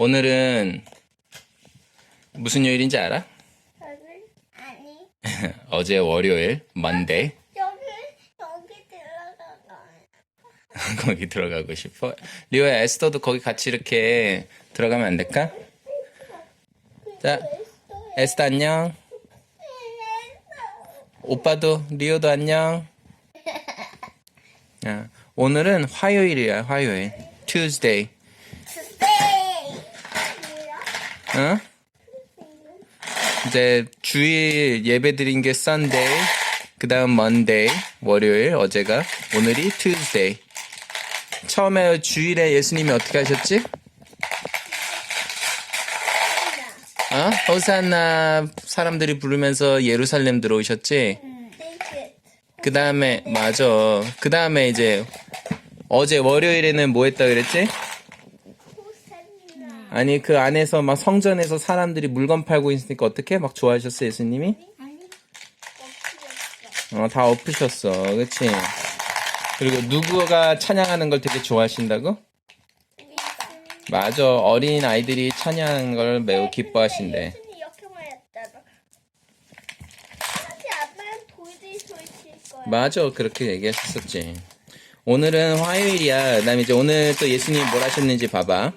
오늘은 무슨 요일인지 알아? 아니 어제 월요일, Monday. 여기 여기 들어가가 거기 들어가고 싶어. 리오야, 에스터도 거기 같이 이렇게 들어가면 안 될까? 자, 에스터 안녕. 오빠도, 리오도 안녕. 야, 오늘은 화요일이야, 화요일. Tuesday. 어? 이제 주일 예배 드린 게 Sunday, 그 다음 Monday, 월요일, 어제가, 오늘이 Tuesday. 처음에 주일에 예수님이 어떻게 하셨지? 어? 호산나 사람들이 부르면서 예루살렘 들어오셨지? 그 다음에, 맞아. 그 다음에 이제, 어제 월요일에는 뭐 했다 그랬지? 아니, 그 안에서 막 성전에서 사람들이 물건 팔고 있으니까 어떻게? 막 좋아하셨어, 예수님이? 어, 다 엎으셨어. 그치? 그리고 누구가 찬양하는 걸 되게 좋아하신다고? 맞아. 어린 아이들이 찬양하는 걸 매우 기뻐하신대. 예수님 이렇게만 했잖아. 사실 아빠는 돌들이 소리칠 거야. 맞아. 그렇게 얘기했었지. 오늘은 화요일이야. 그 다음에 이제 오늘 또 예수님이 뭘 하셨는지 봐봐.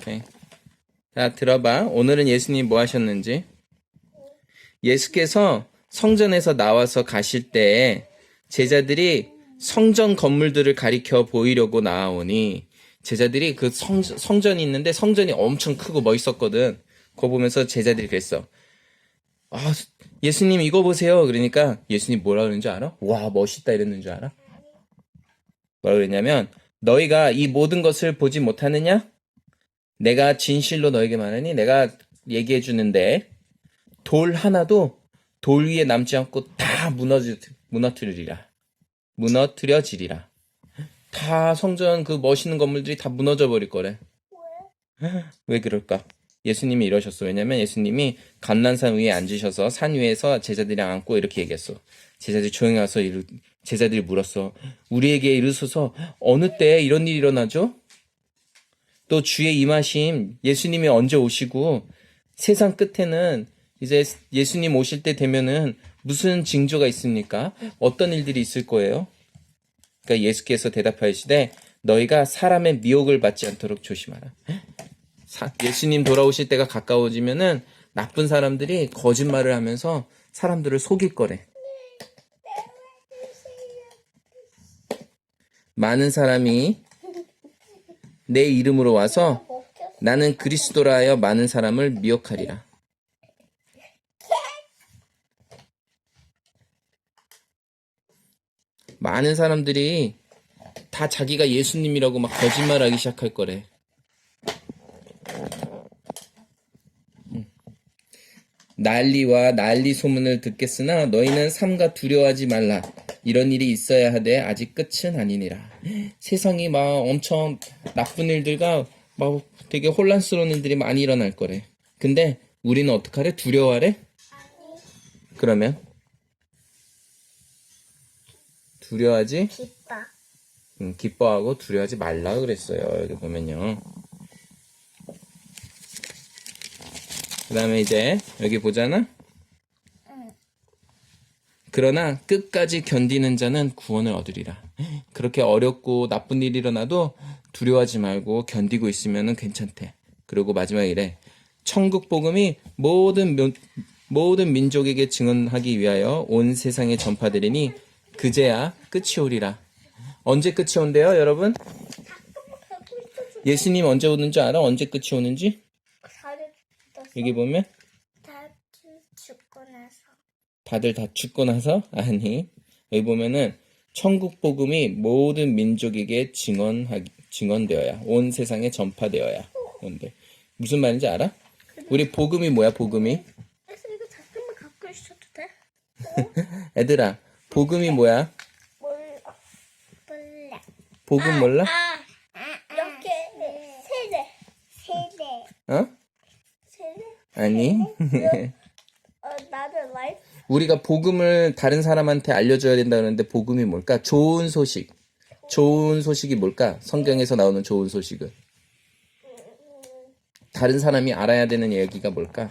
오케이. 자, 들어봐. 오늘은 예수님이 뭐 하셨는지. 예수께서 성전에서 나와서 가실 때 제자들이 성전 건물들을 가리켜 보이려고 나아오니 제자들이 그 성, 성전이 있는데 성전이 엄청 크고 멋있었거든. 그거 보면서 제자들이 그랬어. 아, 예수님 이거 보세요. 그러니까 예수님 뭐라 그러는 줄 알아? 와, 멋있다 이랬는 줄 알아? 뭐라 그랬냐면 너희가 이 모든 것을 보지 못하느냐? 내가 진실로 너에게 말하니 내가 얘기해 주는데 돌 하나도 돌 위에 남지 않고 다 무너지, 무너뜨리리라. 무너뜨려지리라. 다 성전 그 멋있는 건물들이 다 무너져 버릴 거래. 왜 그럴까? 예수님이 이러셨어. 왜냐면 예수님이 감난산 위에 앉으셔서 산 위에서 제자들이랑 앉고 이렇게 얘기했어. 제자들이 조용히 와서 제자들이 물었어. 우리에게 이르소서 어느 때 이런 일이 일어나죠? 또 주의 임하심 예수님이 언제 오시고 세상 끝에는 이제 예수님 오실 때 되면은 무슨 징조가 있습니까? 어떤 일들이 있을 거예요? 그러니까 예수께서 대답하시되 너희가 사람의 미혹을 받지 않도록 조심하라. 사- 예수님 돌아오실 때가 가까워지면은 나쁜 사람들이 거짓말을 하면서 사람들을 속일 거래. 많은 사람이 내 이름으로 와서 나는 그리스도라 하여 많은 사람을 미혹하리라. 많은 사람들이 다 자기가 예수님이라고 막 거짓말하기 시작할 거래. 음. 난리와 난리 소문을 듣겠으나 너희는 삼가 두려워하지 말라. 이런 일이 있어야 하되 아직 끝은 아니니라. 세상이 막 엄청 나쁜 일들과 막 되게 혼란스러운 일들이 많이 일어날 거래. 근데 우리는 어떡하래? 두려워하래? 그러면 두려워하지? 기뻐. 음, 기뻐하고 두려워하지 말라 그랬어요. 여기 보면요. 그 다음에 이제 여기 보잖아. 그러나 끝까지 견디는 자는 구원을 얻으리라. 그렇게 어렵고 나쁜 일이 일어나도 두려워하지 말고 견디고 있으면 괜찮대. 그리고 마지막에 이래. 천국 복음이 모든 묘- 모든 민족에게 증언하기 위하여 온 세상에 전파되리니 그제야 끝이 오리라. 언제 끝이 온대요, 여러분? 예수님 언제 오는 줄 알아? 언제 끝이 오는지? 여기 보면. 다들 다 죽고 나서 아니 여기 보면은 천국 복음이 모든 민족에게 증언하 증언되어야 온 세상에 전파되어야 온대 무슨 말인지 알아? 우리 복음이 뭐야 복음이 그래서 이거 잠깐만 갖고 있어도 돼? 애들아 복음이 뭐야 몰라. 몰라. 복음 몰라? 아, 이렇게 세대. 세대. 어 세대. 아니. 우리가 복음을 다른 사람한테 알려줘야 된다 그러는데 복음이 뭘까 좋은 소식 좋은 소식이 뭘까? 성경에서 나오는 좋은 소식은 다른 사람이 알아야 되는 얘기가 뭘까?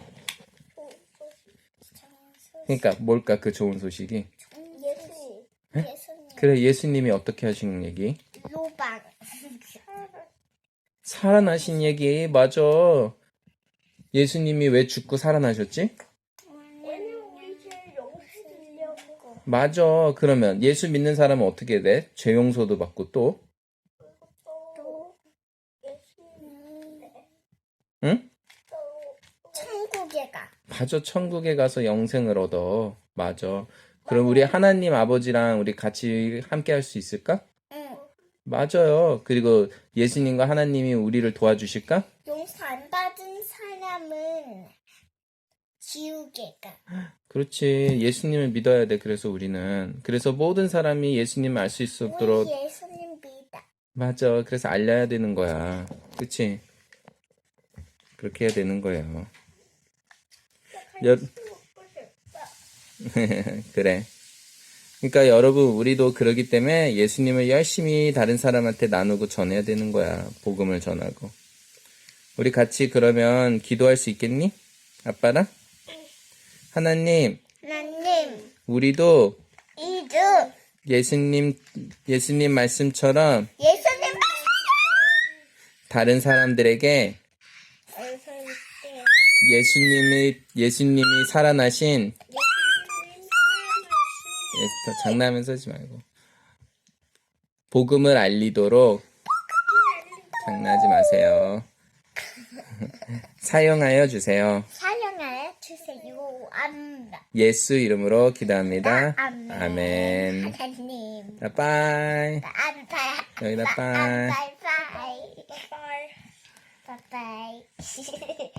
그러니까 뭘까 그 좋은 소식이? 예수님. 예수님. 그래 예수님이 어떻게 하신 얘기? 로방. 살아나신 얘기 맞아. 예수님이 왜 죽고 살아나셨지? 왜냐면 우리 죄 용서해주려고. 맞아. 그러면 예수 믿는 사람은 어떻게 돼? 죄 용서도 받고 또? 또 예수님. 응? 또 천국에 가. 맞아. 천국에 가서 영생을 얻어. 맞아. 그럼 우리 하나님 아버지랑 우리 같이 함께 할 수 있을까? 응. 맞아요. 그리고 예수님과 하나님이 우리를 도와주실까? 용서 안 받은 사람은 지옥에 가. 그렇지. 예수님을 믿어야 돼. 그래서 우리는. 그래서 모든 사람이 예수님을 알 수 있도록 우리 예수님 믿어. 맞아. 그래서 알려야 되는 거야. 그치? 그렇게 해야 되는 거예요. 여... 그래. 그러니까 여러분, 우리도 그러기 때문에 예수님을 열심히 다른 사람한테 나누고 전해야 되는 거야. 복음을 전하고. 우리 같이 그러면 기도할 수 있겠니? 아빠랑? 하나님, 하나님, 우리도 이주 예수님, 예수님 말씀처럼 예수님. 다른 사람들에게 예수님이 예수님이 살아나신 예, 더 장난하면서 하지 말고 복음을 알리도록 장난하지 마세요. 사용하여 주세요. 사 주세요. 암다. 예수 이름으로 기도합니다. 아멘. 아멘. 하나님. 자, 빠이. 여기다 빠이. 바이바이. 바이바이. 바이바이.